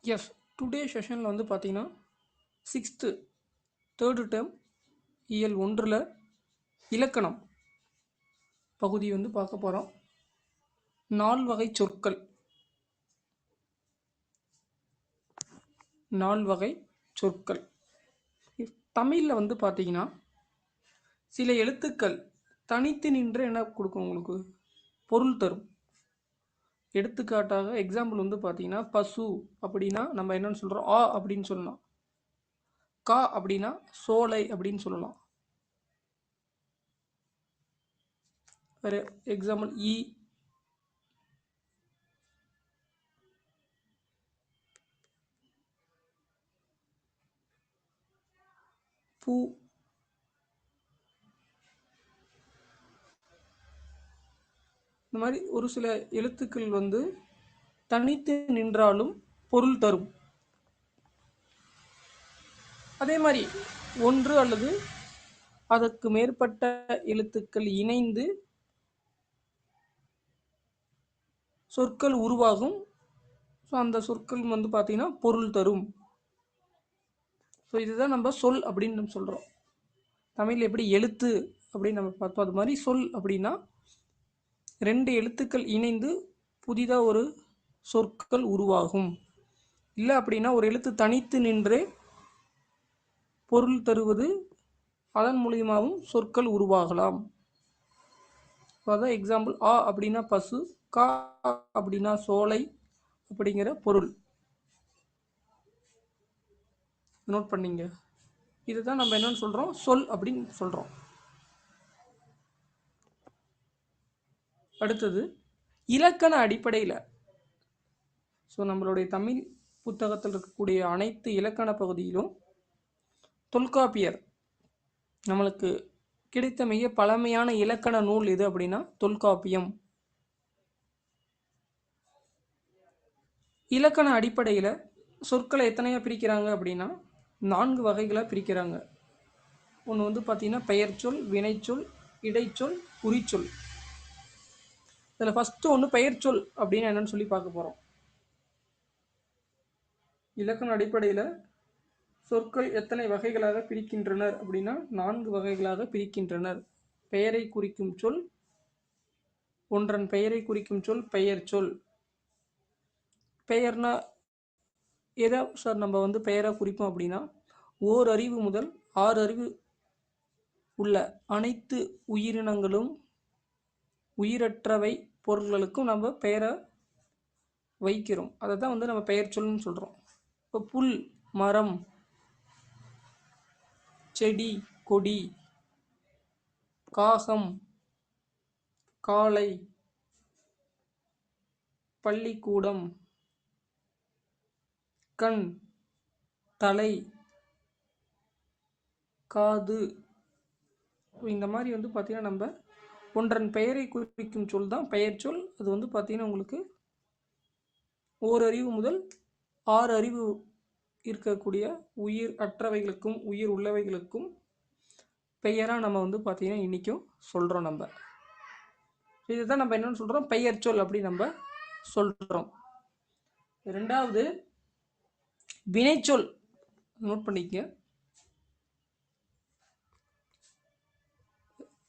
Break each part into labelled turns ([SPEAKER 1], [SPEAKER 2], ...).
[SPEAKER 1] S today செஷனில் வந்து பார்த்தீங்கன்னா சிக்ஸ்த்து தேர்டு டேர்ம் இயல் ஒன்றில் இலக்கணம் பகுதி வந்து பார்க்க போகிறோம் நால் வகை சொற்கள். நால் வகை சொற்கள். தமிழில் வந்து பார்த்தீங்கன்னா சில எழுத்துக்கள் தனித்து நின்று என்ன கொடுக்கும் உங்களுக்கு? பொருள் தரும். எடுத்துக்காட்டாக எக்ஸாம்பிள் வந்து பார்த்தீங்கன்னா பசு அப்படின்னா நம்ம என்னன்னு சொல்கிறோம் ஆ அப்படின்னு சொல்லலாம். கா அப்படின்னா சோலை அப்படின்னு சொல்லலாம். வேறு எக்ஸாம்பிள் இ பூ இந்த மாதிரி ஒரு சில எழுத்துக்கள் வந்து தனித்து நின்றாலும் பொருள் தரும். அதே மாதிரி ஒன்று அல்லது அதற்கு மேற்பட்ட எழுத்துக்கள் இணைந்து சொற்கள் உருவாகும். ஸோ அந்த சொற்கள் வந்து பார்த்தீங்கன்னா பொருள் தரும். ஸோ இதுதான் நம்ம சொல் அப்படின்னு நம்ம சொல்கிறோம் தமிழ் எப்படி எழுத்து அப்படின்னு நம்ம பார்த்தோம். அது மாதிரி சொல் அப்படின்னா ரெண்டு எழுத்துக்கள் இணைந்து புதிதாக ஒரு சொற்கள் உருவாகும். இல்லை அப்படின்னா ஒரு எழுத்து தனித்து நின்றே பொருள் தருவது அதன் மூலியமாகவும் சொற்கள் உருவாகலாம். அதான் எக்ஸாம்பிள் ஆ அப்படின்னா பசு கா அப்படின்னா சோலை அப்படிங்கிற பொருள். நோட் பண்ணிங்க. இதுதான் நம்ம என்னன்னு சொல்கிறோம் சொல் அப்படின்னு சொல்கிறோம் அடுத்தது இலக்கண அடிப்படையில். ஸோ நம்மளுடைய தமிழ் புத்தகத்தில் இருக்கக்கூடிய அனைத்து இலக்கண பகுதியிலும் தொல்காப்பியர் நம்மளுக்கு கிடைத்த மிக பழமையான இலக்கண நூல் எது அப்படின்னா தொல்காப்பியம். இலக்கண அடிப்படையில் சொற்களை எத்தனையாக பிரிக்கிறாங்க அப்படின்னா நான்கு வகைகளாக பிரிக்கிறாங்க. ஒன்று வந்து பார்த்திங்கன்னா பெயர்ச்சொல் வினைச்சொல் இடைச்சொல் குறிச்சொல். இதில் ஃபஸ்ட்டு ஒன்று பெயர்ச்சொல் அப்படின்னு என்னன்னு சொல்லி பார்க்க போகிறோம் இலக்கண அடிப்படையில் சொற்கள் எத்தனை வகைகளாக பிரிக்கின்றனர் அப்படின்னா நான்கு வகைகளாக பிரிக்கின்றனர். பெயரை குறிக்கும் சொல் ஒன்றன் பெயரை குறிக்கும் சொல் பெயர் சொல். பெயர்னா எதை சார் நம்ம வந்து பெயராக குறிப்போம் அப்படின்னா ஓர் அறிவு முதல் ஆறு அறிவு உள்ள அனைத்து உயிரினங்களும் உயிரற்றவை பொருள்களுக்கும் நம்ம பெயரை வைக்கிறோம். அதை தான் வந்து நம்ம பெயர் சொல்லுன்னு சொல்கிறோம் இப்போ புல் மரம் செடி கொடி காகம் காளை பள்ளிக்கூடம் கண் தலை காது. இந்த மாதிரி வந்து பார்த்திங்கன்னா நம்ம ஒன்றன் பெயரை குறிக்கும் சொல் தான் பெயர் சொல். அது வந்து பார்த்திங்கன்னா உங்களுக்கு ஓர் அறிவு முதல் ஆறு அறிவு இருக்கக்கூடிய உயிர் அற்றவைகளுக்கும் உயிர் உள்ளவைகளுக்கும் பெயராக நம்ம வந்து பார்த்திங்கன்னா இன்றைக்கும் சொல்கிறோம் நம்ம. இதுதான் நம்ம என்னென்னு சொல்கிறோம் பெயர் சொல் அப்படி நம்ம சொல்கிறோம் ரெண்டாவது வினைச்சொல். நோட் பண்ணிக்க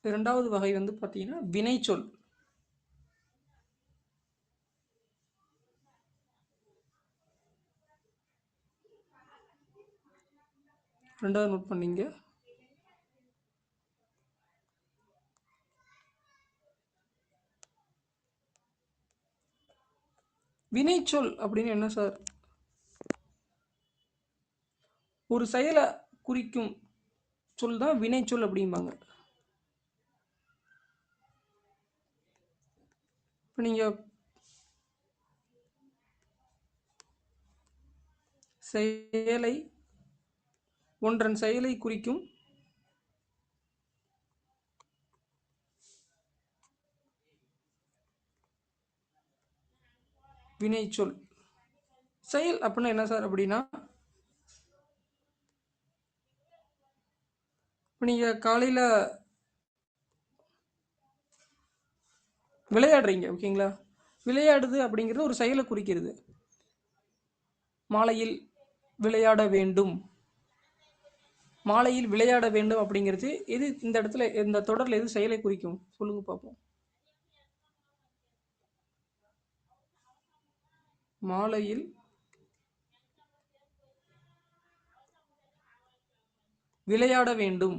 [SPEAKER 1] இரண்டாவது வகை வந்து பார்த்தீங்கன்னா வினைச்சொல் ரெண்டாவது நோட் பண்ணீங்க. வினைச்சொல் அப்படின்னு என்ன சார்? ஒரு செயலை குறிக்கும் சொல் தான் வினைச்சொல் அப்படிம்பாங்க. இப்போ நீங்கள் செயலை ஒன்றன் செயலை குறிக்கும் வினைச்சொல் செயல் அப்படின்னா என்ன சார் அப்படின்னா இப்போ நீங்கள் காலையில் விளையாடுறீங்க ஓகேங்களா? விளையாடுது அப்படிங்கிறது ஒரு செயலை குறிக்கிறது. மாலையில் விளையாட வேண்டும். மாலையில் விளையாட வேண்டும் அப்படிங்கிறது எது இந்த இடத்துல இந்த தொடரில் எது செயலை குறிக்கும்? சொல்லுங்க பார்ப்போம் மாலையில் விளையாட வேண்டும்.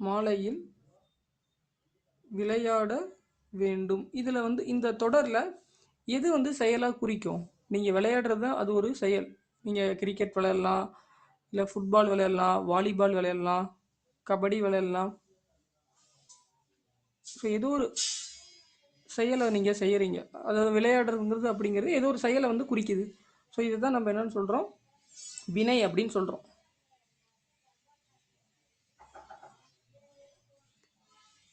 [SPEAKER 1] மாலையில் விளையாட வேண்டும். இதில் வந்து இந்த தொடரில் எது வந்து செயலாக குறிக்கும்? நீங்கள் விளையாடுறது தான் அது ஒரு செயல். நீங்கள் கிரிக்கெட் விளையாடலாம் இல்லை ஃபுட்பால் விளையாடலாம் வாலிபால் விளையாடலாம் கபடி விளையாடலாம். ஸோ ஏதோ ஒரு செயலை நீங்கள் செய்கிறீங்க அதாவது விளையாடுறதுங்கிறது அப்படிங்கிறது ஏதோ ஒரு செயலை வந்து குறிக்குது. ஸோ இதுதான் நம்ம என்னென்னு சொல்கிறோம் வினை அப்படின்னு சொல்கிறோம்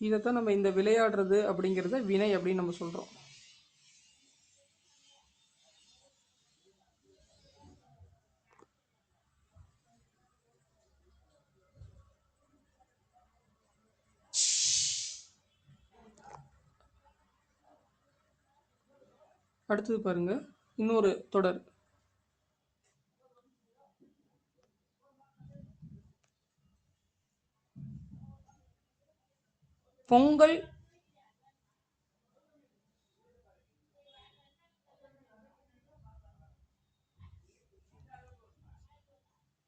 [SPEAKER 1] இதைத்தான் நம்ம இந்த விளையாடுறது அப்படிங்கிறத வினை அப்படின்னு நம்ம சொல்கிறோம் அடுத்தது பாருங்க இன்னொரு தொடர். பொங்கல்.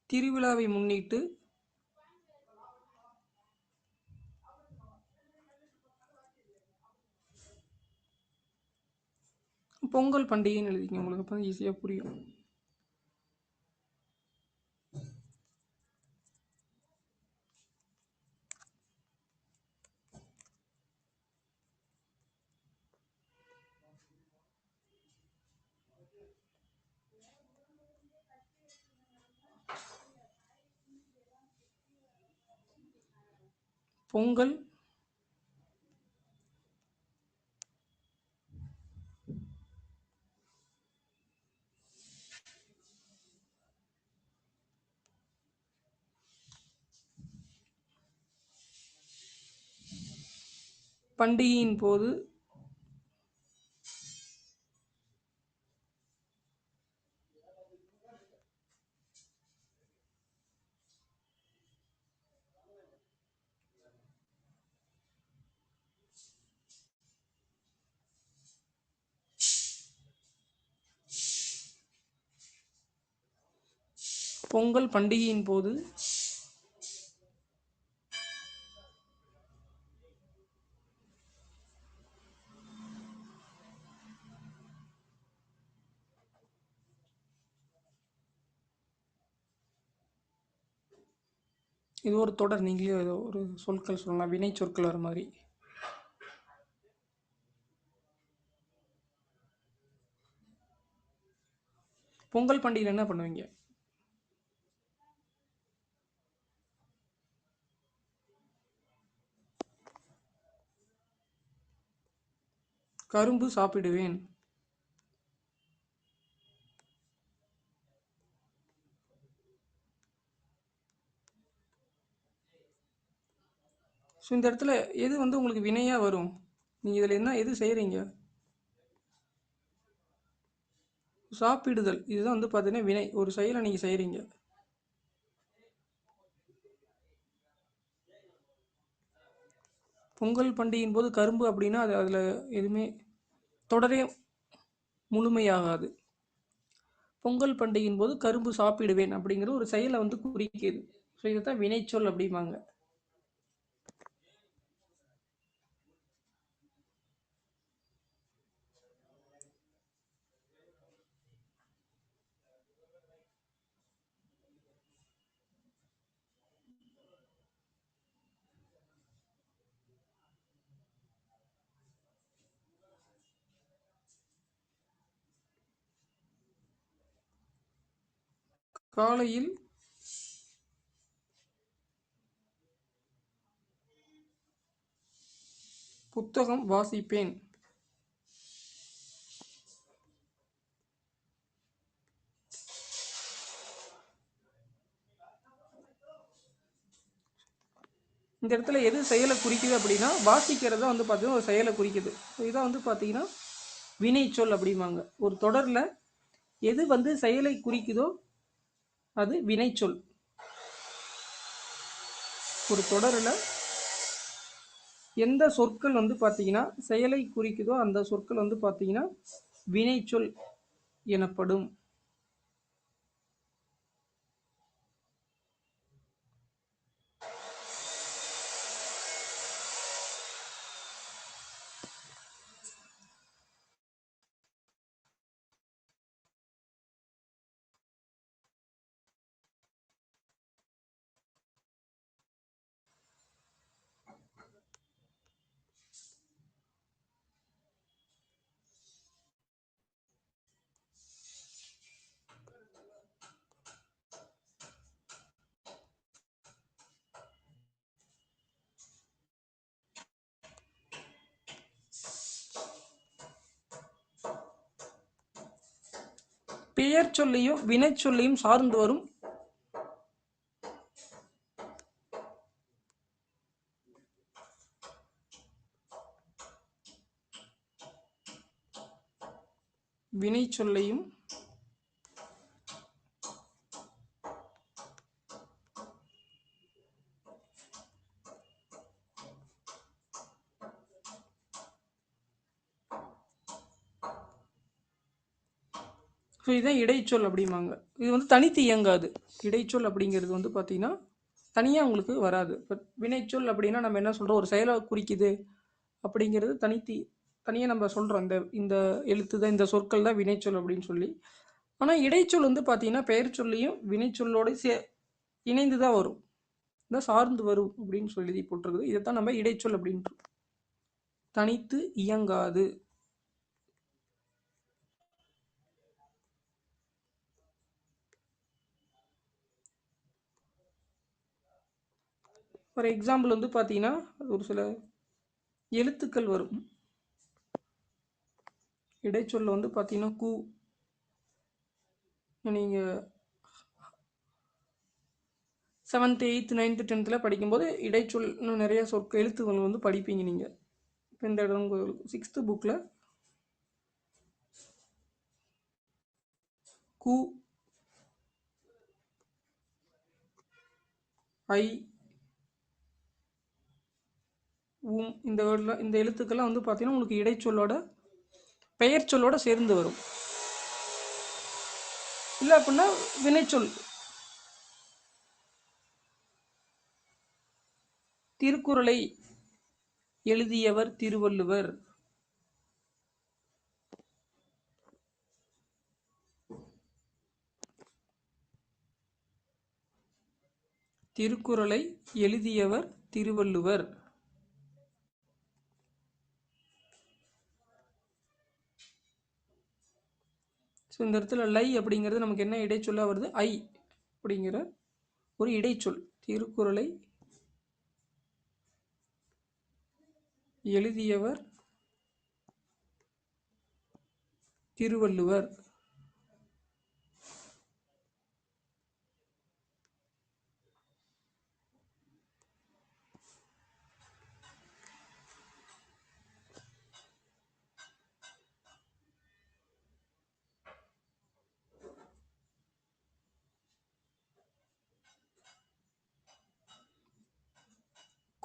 [SPEAKER 1] திருவிழாவை முன்னிட்டு பொங்கல் பண்டிகைன்னு எழுதிக்கங்க உங்களுக்கு அப்போ ஈஸியாக புரியும். பொங்கல். பண்டிகையின் போது பொங்கல் பண்டிகையின் போது இது ஒரு தொடர் நீங்களே ஏதோ ஒரு சொற்கள் சொல்லலாம் வினை சொற்கள் வர மாதிரி. பொங்கல் பண்டிகையில் என்ன பண்ணுவீங்க? கரும்பு சாப்பிடுவேன். ஸோ இந்த இடத்துல எது வந்து உங்களுக்கு வினையாக வரும்? நீங்கள் இதில் என்ன எது செய்கிறீங்க சாப்பிடுதல். இதுதான் வந்து பார்த்தீங்கன்னா வினை. ஒரு செயலை நீங்கள் செய்கிறீங்க பொங்கல் பண்டிகையின் போது கரும்பு அப்படின்னா அது அதில் எதுவுமே தொடரே முழுமையாகாது. பொங்கல் பண்டிகையின் போது கரும்பு சாப்பிடுவேன் அப்படிங்கிற ஒரு செயலை வந்து குறிக்கிது. ஸோ இதை தான் வினைச்சொல் அப்படிம்பாங்க. காலையில் புத்தகம் வாசிப்பேன். இந்த இடத்துல எது செயலை குறிக்குது அப்படின்னா வாசிக்கிறத வந்து பார்த்தீங்கன்னா ஒரு செயலை குறிக்குது. ஸோ இதான் வந்து பார்த்தீங்கன்னா வினைச்சொல் அப்படிம்பாங்க. ஒரு தொடரில் எது வந்து செயலை குறிக்குதோ அது வினைச்சொல். ஒரு தொடரில் எந்த சொற்கள் வந்து பார்த்தீங்கன்னா செயலை குறிக்குதோ அந்த சொற்கள் வந்து பார்த்தீங்கன்னா வினைச்சொல் எனப்படும். பெயர் சொல்லையும் வினை சொல்லையும் சார்ந்து வரும். வினை சொல்லையும் ஸோ இதுதான் இடைச்சொல் அப்படிம்பாங்க. இது வந்து தனித்து இயங்காது. இடைச்சொல் அப்படிங்கிறது வந்து பார்த்திங்கன்னா தனியாக உங்களுக்கு வராது. இப்போ வினைச்சொல் அப்படின்னா நம்ம என்ன சொல்கிறோம் ஒரு செயலை குறிக்குது அப்படிங்கிறது தனித்து தனியாக நம்ம சொல்கிறோம் இந்த இந்த எழுத்து தான் இந்த சொற்கள் தான் வினைச்சொல் அப்படின்னு சொல்லி. ஆனால் இடைச்சொல் வந்து பார்த்திங்கன்னா பெயர் சொல்லியும் வினைச்சொல்லோடு சே இணைந்து தான் வரும். இந்த சார்ந்து வரும் அப்படின்னு சொல்லி போட்டிருக்குது. இதை தான் நம்ம இடைச்சொல் அப்படின்ட்டு தனித்து இயங்காது. ஃபார் எக்ஸாம்பிள் வந்து பார்த்தீங்கன்னா ஒரு சில எழுத்துக்கள் வரும். இடைச்சொல்ல வந்து பார்த்தீங்கன்னா கு. நீங்கள் செவன்த் எயித்து நைன்த்து டென்த்தில் படிக்கும்போது இடைச்சொல் இன்னும் நிறைய சொற்க எழுத்துக்கள் வந்து படிப்பீங்க நீங்கள் இப்போ இந்த இடம் சிக்ஸ்த்து புக்கில் கு. ஐ. உம் இந்த வேர்டில் இந்த எழுத்துக்கள்லாம் வந்து பார்த்தீங்கன்னா உங்களுக்கு இடைச்சொல்லோட பெயர் சொல்லோட சேர்ந்து வரும். இல்லை அப்படின்னா வினைச்சொல். திருக்குறளை எழுதியவர் திருவள்ளுவர். திருக்குறளை எழுதியவர் திருவள்ளுவர். ஸோ இந்த இடத்துல லை அப்படிங்கிறது நமக்கு என்ன இடைச்சொல்லாக வருது? ஐ அப்படிங்கிற ஒரு இடைச்சொல். திருக்குறளை எழுதியவர் திருவள்ளுவர்.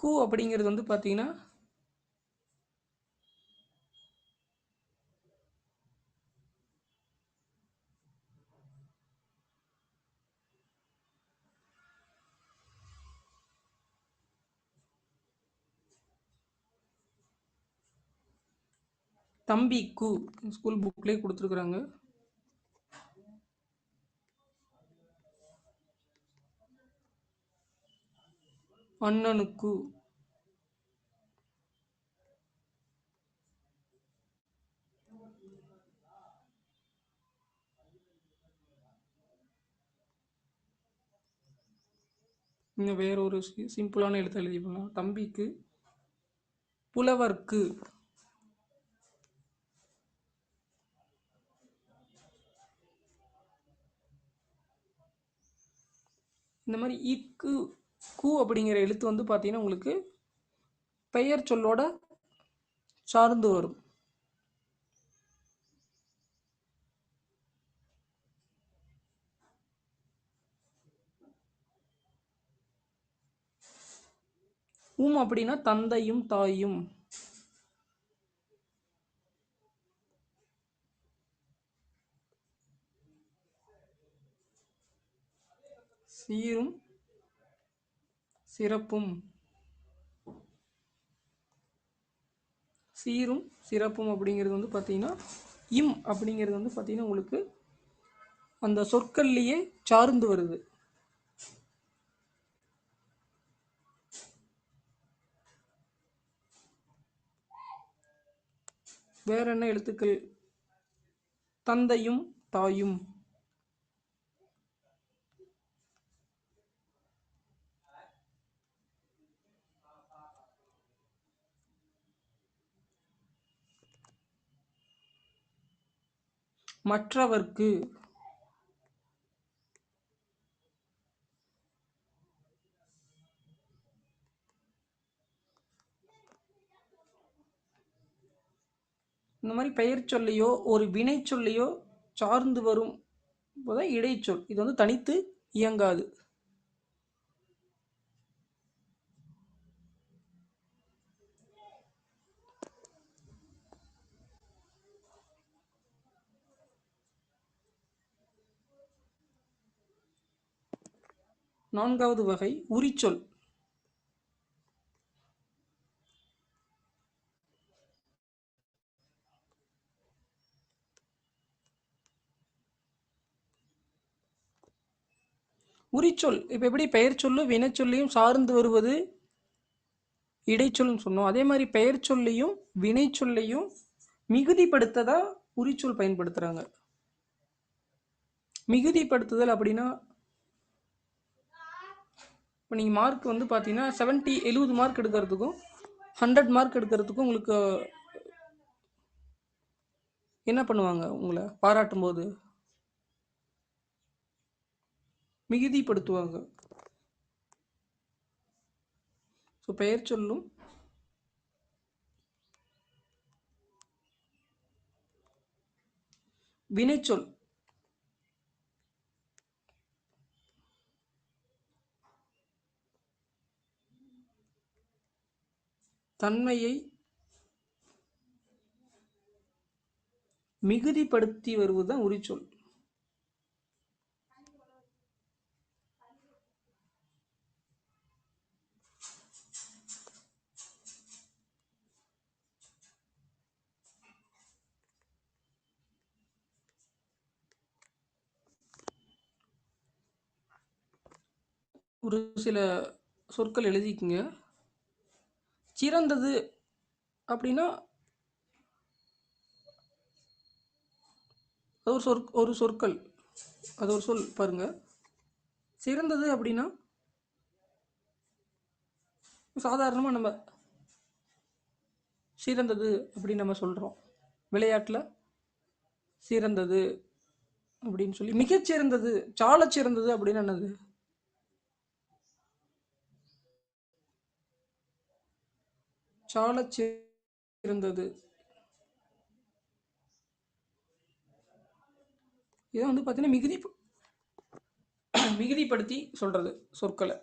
[SPEAKER 1] கு அப்படிங்கிறது வந்து பார்த்தீங்கன்னா தம்பி கு ஸ்கூல் புக்லேயே கொடுத்துருக்குறாங்க. அண்ணனுக்கு இன்னும் வேற ஒரு சிம்பிளான எழுத்து எழுதி தம்பிக்கு. புலவர்க்கு. இந்த மாதிரி இக்கு கு அப்படிங்கிற எழுத்து வந்து பார்த்தீங்கன்னா உங்களுக்கு பெயர் சொல்லோட சார்ந்து வரும். உம் அப்படின்னா தந்தையும் தாயும். சீரும் சிறப்பும். சீரும் சிறப்பும் அப்படிங்கிறது வந்து பார்த்தீங்கன்னா இம் அப்படிங்கிறது வந்து பார்த்தீங்கன்னா உங்களுக்கு அந்த சொற்கள்லேயே சார்ந்து வருது. வேற என்ன எழுத்துக்கள்? தந்தையும் தாயும். மற்றவர்க்கு இந்த மாதிரி பெயர் சொல்லையோ ஒரு வினை சொல்லையோ சார்ந்து வரும் போதான் இடைச்சொல். இது வந்து தனித்து இயங்காது. நான்காவது வகை உரிச்சொல். உரிச்சொல். இப்போ எப்படி பெயர் சொல்லும் வினைச்சொல்லையும் சார்ந்து வருவது இடைச்சொல்னு சொன்னோம். அதே மாதிரி பெயர் சொல்லையும் வினைச்சொல்லையும் மிகுதிப்படுத்ததா உரிச்சொல் பயன்படுத்துகிறாங்க மிகுதிப்படுத்துதல் அப்படின்னா இப்போ நீங்கள் மார்க் வந்து பார்த்தீங்கன்னா செவன்ட்டி எழுபது மார்க் எடுக்கிறதுக்கும் ஹண்ட்ரட் மார்க் எடுக்கிறதுக்கும் உங்களுக்கு என்ன பண்ணுவாங்க உங்களை? பாராட்டும் போது மிகுதிப்படுத்துவாங்க. ஸோ பெயர் சொல்லும். வினைச்சொல். தன்மையை மிகுதிப்படுத்தி வருவதுதான் உரிச்சொல். ஒரு சில சொற்கள் எழுதிக்கங்க. சிறந்தது அப்படின்னா அது ஒரு சொற் ஒரு சொற்கள். அது ஒரு சொல் பாருங்க. சிறந்தது அப்படின்னா சாதாரணமாக நம்ம சிறந்தது அப்படின்னு நம்ம சொல்கிறோம் விளையாட்டில் சிறந்தது அப்படின்னு சொல்லி மிகச்சிறந்தது சால சிறந்தது அப்படின்னு என்னது? சாலச் இருந்தது இதை வந்து பார்த்தீங்கன்னா மிகுதி மிகுதிப்படுத்தி சொல்றது சொற்களை.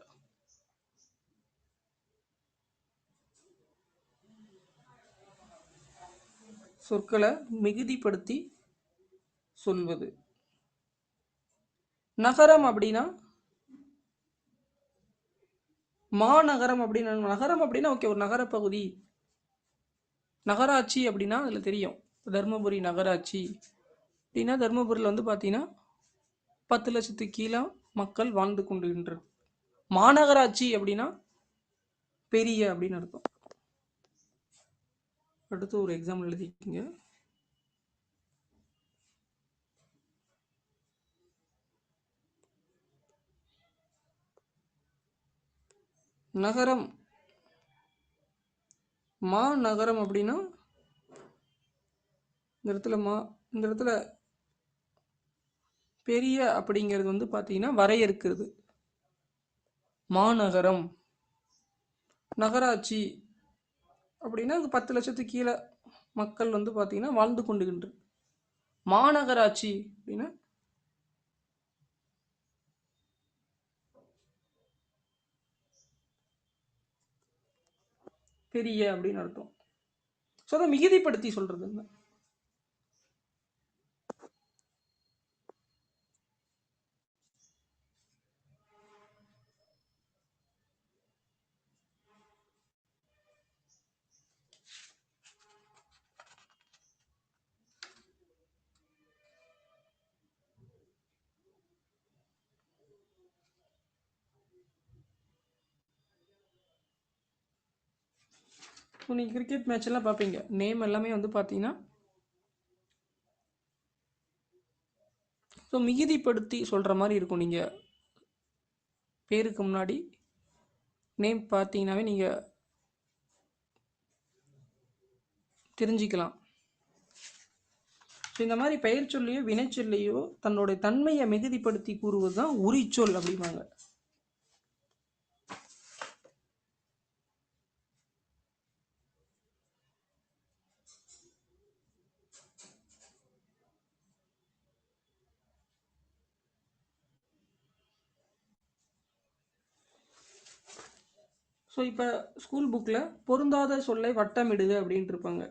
[SPEAKER 1] சொற்களை மிகுதிப்படுத்தி சொல்வது. நகரம் அப்படின்னா மாநகரம் அப்படின்னா நகரம் அப்படின்னா ஓகே ஒரு நகரப்பகுதி. நகராட்சி அப்படின்னா அதில் தெரியும். தருமபுரி நகராட்சி. அப்படின்னா தருமபுரியில் வந்து பார்த்தீங்கன்னா பத்து லட்சத்துக்கு கீழே மக்கள் வாழ்ந்து கொண்டுகின்ற மாநகராட்சி அப்படின்னா பெரிய அப்படின்னு அர்த்தம். அடுத்து ஒரு எக்ஸாம் எழுதிக்கிங்க. நகரம். மா நகரம் அப்படின்னா இந்த இடத்துல மா இந்த இடத்துல பெரிய அப்படிங்கிறது வந்து பார்த்தீங்கன்னா வரையறுக்கிறது மாநகரம் நகராட்சி அப்படின்னா அது பத்து லட்சத்துக்கு கீழே மக்கள் வந்து பார்த்தீங்கன்னா வாழ்ந்து கொண்டுகின்ற மாநகராட்சி அப்படின்னா பெரிய அப்படின்னு அர்த்தம். ஸோ அதை மிகுதிப்படுத்தி சொல்றது நீங்கள் கிரிக்கெட் மேட்ச் எல்லாம் பார்ப்பீங்க. நேம் எல்லாமே வந்து பார்த்தீங்கன்னா ஸோ மிகுதிப்படுத்தி சொல்கிற மாதிரி இருக்கும். நீங்கள் பேருக்கு முன்னாடி நேம் பார்த்தீங்கன்னாவே நீங்கள் தெரிஞ்சிக்கலாம். ஸோ இந்த மாதிரி பெயர் சொல்லியோ வினைச்சொல்லையோ தன்னுடைய தன்மையை மிகுதிப்படுத்தி கூறுவது தான் உரிச்சொல் அப்படிம்பாங்க. ஸோ இப்போ ஸ்கூல் புக்கில் பொருந்தாத சொல்லை வட்டமிடுக அப்படின்ட்டு இருப்பாங்க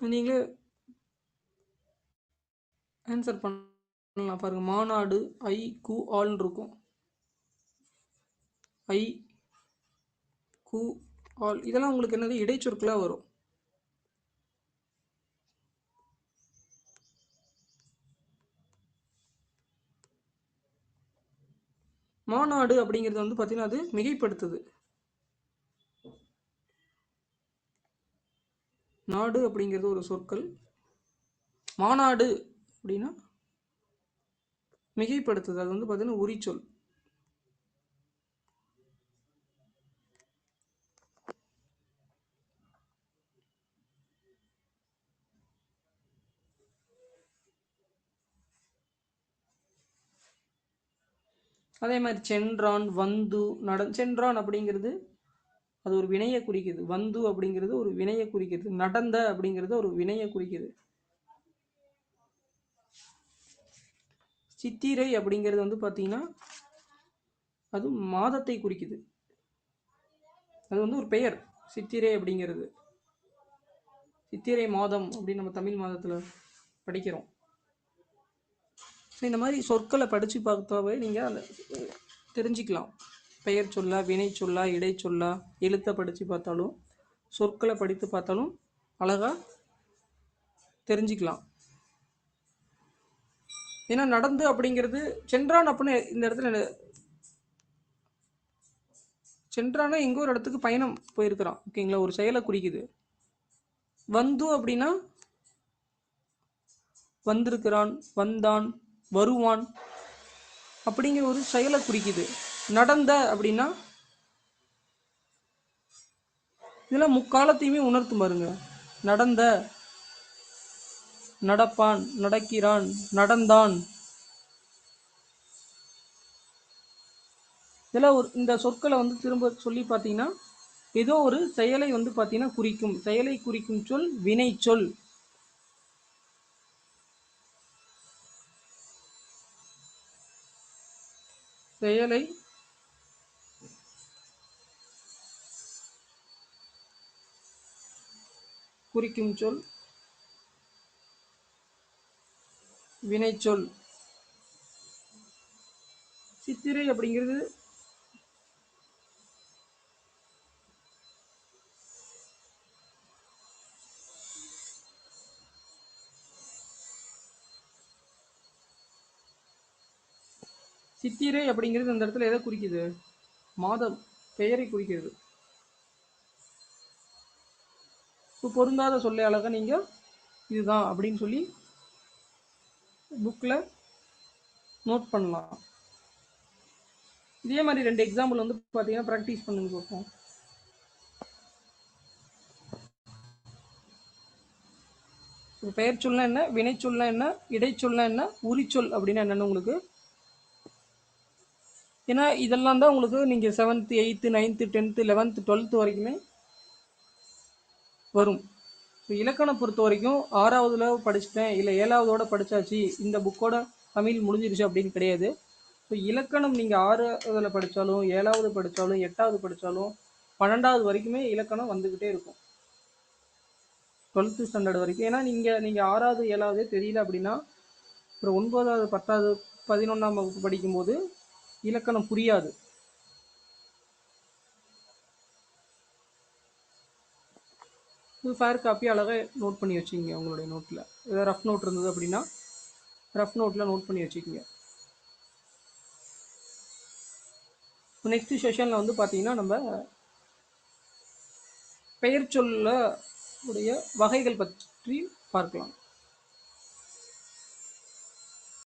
[SPEAKER 1] நீங்கள் ஆன்சர் பண்ண பண்ணலாம் பாருங்க. மாநாடு ஐ கு ஆல்னு இருக்கும். ஐ கு ஆல். இதெல்லாம் உங்களுக்கு என்னது? இடைச்சொற்களாக வரும். மாநாடு அப்படிங்கிறது வந்து பார்த்தீங்கன்னா அது மிகைப்படுத்துது. நாடு அப்படிங்கிறது ஒரு சொற்கள். மாநாடு அப்படின்னா மிகைப்படுத்துது அது வந்து பார்த்தீங்கன்னா உரிச்சொல். அதே மாதிரி சென்றான் வந்து நட சென்றான் அப்படிங்கிறது அது ஒரு வினையை குறிக்குது. வந்து அப்படிங்கிறது ஒரு வினையை குறிக்கிறது நடந்த அப்படிங்கிறது ஒரு வினையை குறிக்குது. சித்திரை அப்படிங்கிறது வந்து பார்த்தீங்கன்னா அது மாதத்தை குறிக்குது. அது வந்து ஒரு பெயர் சித்திரை அப்படிங்கிறது. சித்திரை மாதம் அப்படின்னு நம்ம தமிழ் மாதத்தில் படிக்கிறோம். ஸோ இந்த மாதிரி சொற்களை படித்து பார்த்தாவே நீங்கள் அந்த தெரிஞ்சுக்கலாம். பெயர் சொல்லா வினை சொல்லா இடை சொல்லா எழுத்தை படித்து பார்த்தாலும் சொற்களை படித்து பார்த்தாலும் அழகாக தெரிஞ்சுக்கலாம். ஏன்னா நடந்து அப்படிங்கிறது சென்றான் அப்படின்னு இந்த இடத்துல சென்றானா எங்கோ ஒரு இடத்துக்கு பயணம் போயிருக்கிறான். ஓகேங்களா? ஒரு செயலை குறிக்குது. வந்து அப்படின்னா வந்திருக்கிறான் வந்தான் வருவான் அப்படிங்கிற ஒரு செயலை குறிக்குது. நடந்த அப்படின்னா இதெல்லாம் முக்காலத்தையுமே உணர்த்து பாருங்க. நடந்த நடப்பான் நடக்கிறான் நடந்தான். இதெல்லாம் ஒரு இந்த சொற்களை வந்து திரும்ப சொல்லி பார்த்தீங்கன்னா ஏதோ ஒரு செயலை வந்து பார்த்தீங்கன்னா குறிக்கும். செயலை குறிக்கும் சொல் வினை சொல். செயலை குறிக்கும் சொல். வினைச்சொல். சித்திரை அப்படிங்கிறது சித்திரை அப்படிங்கிறது இந்த இடத்துல எதை குறிக்குது? மாதம் பெயரை குறிக்கிறது. இப்போ பொருந்தாத சொல்லை நீங்கள் இதுதான் அப்படின்னு சொல்லி புக்கில் நோட் பண்ணலாம். இதே மாதிரி ரெண்டு எக்ஸாம்பிள் வந்து பார்த்தீங்கன்னா ப்ராக்டிஸ் பண்ணுங்க பார்ப்போம். இப்போ பெயர் சொல்னா என்ன வினைச்சொல்னா என்ன இடைச்சொல்னா என்ன உரிச்சொல் அப்படின்னா என்னென்னு உங்களுக்கு? ஏன்னா இதெல்லாம் தான் உங்களுக்கு நீங்கள் seventh eighth ninth tenth eleventh twelfth வரைக்குமே வரும். ஸோ இலக்கணம் பொறுத்த வரைக்கும் ஆறாவதுல படிச்சிட்டேன். இல்லை ஏழாவதோட படித்தாச்சு இந்த புக்கோட தமிழ் முடிஞ்சிருச்சு அப்படின்னு கிடையாது. ஸோ இலக்கணம் நீங்கள் ஆறாவதில் படித்தாலும் ஏழாவது படித்தாலும் எட்டாவது படித்தாலும் பன்னெண்டாவது வரைக்குமே இலக்கணம் வந்துக்கிட்டே இருக்கும். டுவெல்த்து ஸ்டாண்டர்ட் வரைக்கும். ஏன்னா நீங்கள் நீங்கள் ஆறாவது ஏழாவதே தெரியல அப்படின்னா அப்புறம் ஒன்பதாவது பத்தாவது பதினொன்றாம் வகுப்பு படிக்கும்போது இலக்கணம் புரியாது. ஃபேர் காப்பி அழகாக நோட் பண்ணி வச்சுக்கிங்க உங்களுடைய நோட்டில் ஏதாவது ரஃப் நோட் இருந்தது அப்படின்னா ரஃப் நோட்டில் நோட் பண்ணி வச்சுக்கிங்க. நெக்ஸ்ட் செஷனில் வந்து பார்த்தீங்கன்னா நம்ம பெயர் சொல்ல உடைய வகைகள் பற்றி பார்க்கலாம்.